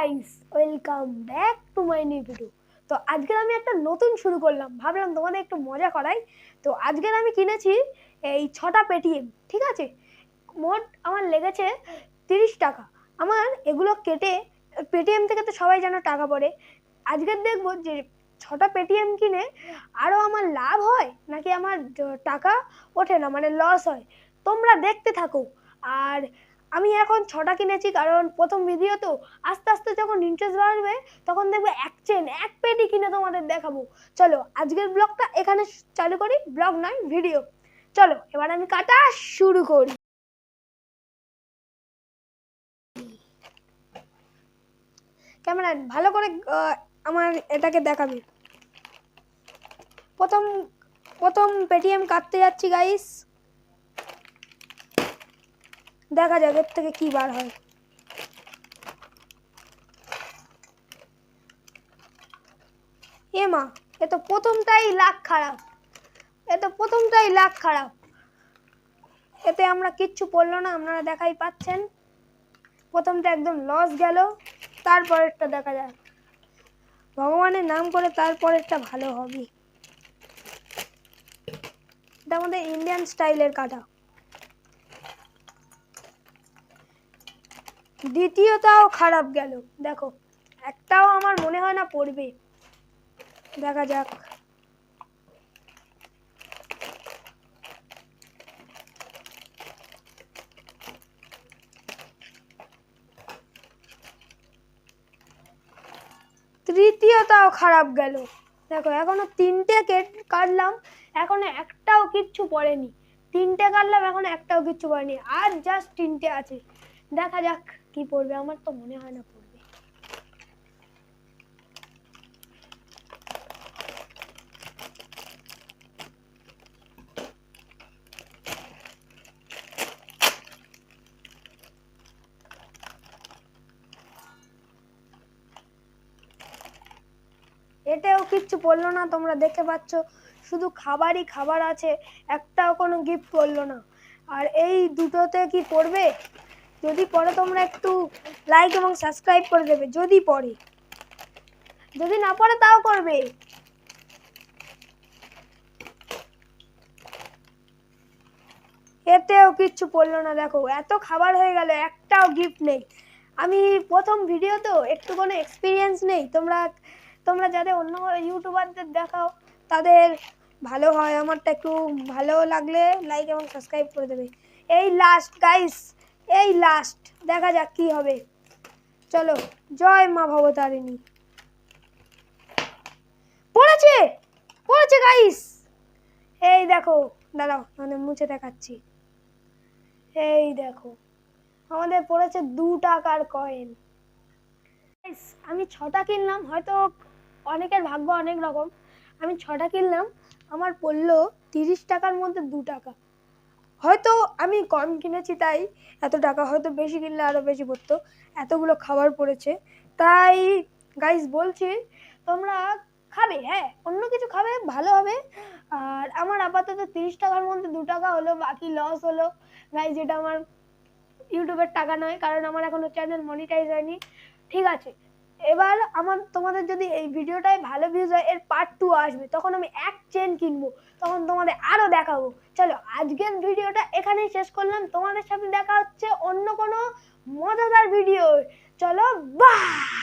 Guys welcome back to my new video তো আজকের আমি একটা নতুন শুরু করলাম। ভাবলাম তোমাদের একটু মজা করাই। তো আজকের আমি কিনেছি এই ছটা পেটিএম ঠিক আছে? মোট আমার লেগেছে তিরিশ টাকা। আমার এগুলো কেটে পেটিএম থেকে তো সবাই যেন টাকা পড়ে। আজকের দেখব যে ছটা পেটিএম কিনে আরও আমার লাভ হয় নাকি আমার টাকা ওঠে না মানে লস হয়। তোমরা দেখতে থাকো। আর আমি এখন ছটা কিনেছি, কারণ প্রথম ভিডিও তো আস্তে যখন ইন্টারেস্ট বাড়বে, তখন দেখবে এক চেন এক পেটি কিনে তোমাদের দেখাবো। চলো, আজকের ব্লগটা এখানে চালু করি ব্লগ নয় ভিডিও চলো, এবার আমি কাটা শুরু করি। ক্যামেরা, ভালো করে আমার এটাকে দেখাবে। প্রথম প্রথম পেটিএম কাটতে যাচ্ছি গাইস দেখা যাক এর থেকে কি বার হয়। এ মা, এ তো প্রথমটাই লাখ খারাপ। এ তো প্রথমটাই লাখ খারাপ। এতে আমরা কিচ্ছু পড়ল না, আপনারা দেখাই পাচ্ছেন। প্রথমটা একদম লস গেল, তারপরেরটা দেখা যাক। ভগবানের নাম করে তারপরেরটা ভালো হবে। এটা আমাদের ইন্ডিয়ান স্টাইলের কাটা। দ্বিতীয়টাও খারাপ গেল, দেখো। একটাও আমার মনে হয় না পড়বে। দেখা যাক। তৃতীয়টাও খারাপ গেল। দেখো, এখনও তিনটে কেট কাটলাম, এখনও একটাও কিচ্ছু পড়েনি। তিনটে কাটলাম, এখনও একটাও কিচ্ছু পড়েনি। আর জাস্ট তিনটে আছে। দেখা যাক কি পড়বে, আমার তো মনে হয় না এটাও কিচ্ছু পড়ল না, তোমরা দেখতে পাচ্ছ। শুধু খাবারই খাবার আছে, একটাও কোনো গিফট করল না। আর এই দুটোতে কি পড়বে? যদি পড়ে তোমরা একটু লাইক এবং সাবস্ক্রাইব করে দেবে, যদি পড়ে। যদি না পড়ে, তাও করবে। এতেও কিচ্ছু পড়ল না, দেখো, এত খাবার হয়ে গেল, একটাও গিফট নেই। আমি প্রথম ভিডিও তো একটু কোনো এক্সপিরিয়েন্স নেই, তোমরা তোমরা যাদের অন্য ইউটিউবারদের দেখাও, তাদের ভালো হয়, আমারটা একটু ভালো লাগলে লাইক এবং সাবস্ক্রাইব করে দেবে। এই লাস্ট গাইস এই লাস্ট দেখা যাক কি হবে। চলো, জয় মা ভবতারিণী। পড়েছে? পড়েছে গাইস এই দেখো, দাঁড়াও মানে মুছে দেখাচ্ছি। এই দেখো, আমাদের পড়েছে দু টাকার কয়েন আমি ছটা কিনলাম, হয়তো অনেকের ভাগ্য অনেক রকম। আমি ছটা কিনলাম, আমার পড়ল তিরিশ টাকার মধ্যে দু টাকা। হয়তো আমি কম কিনেছি তাই, এত টাকা হয়তো বেশি কিনলে আরও বেশি পড়তো, এতগুলো খাবার পড়েছে। তাই গাইস বলছি, তোমরা খাবে হ্যাঁ অন্য কিছু খাবে, ভালো হবে। আর আমার আপাতত তিরিশ টাকার মধ্যে দু টাকা হলো, বাকি লস হলো। গাইস যেটা আমার ইউটিউবের টাকা নয়, কারণ আমার এখনও চ্যানেল মনিটাইজ হয়নি। ঠিক আছে এবার আমার, তোমাদের যদি এই ভিডিওটায় ভালো ভিউজ হয়, এর পার্ট টু আসবে, তখন আমি এক চেন কিনবো, তখন তোমাদের আরও দেখাবো। চলো, আজকের ভিডিওটা এখানেই শেষ করলাম, তোমাদের সাথে দেখা হচ্ছে অন্য কোনো মজাদার ভিডিও চলো বাই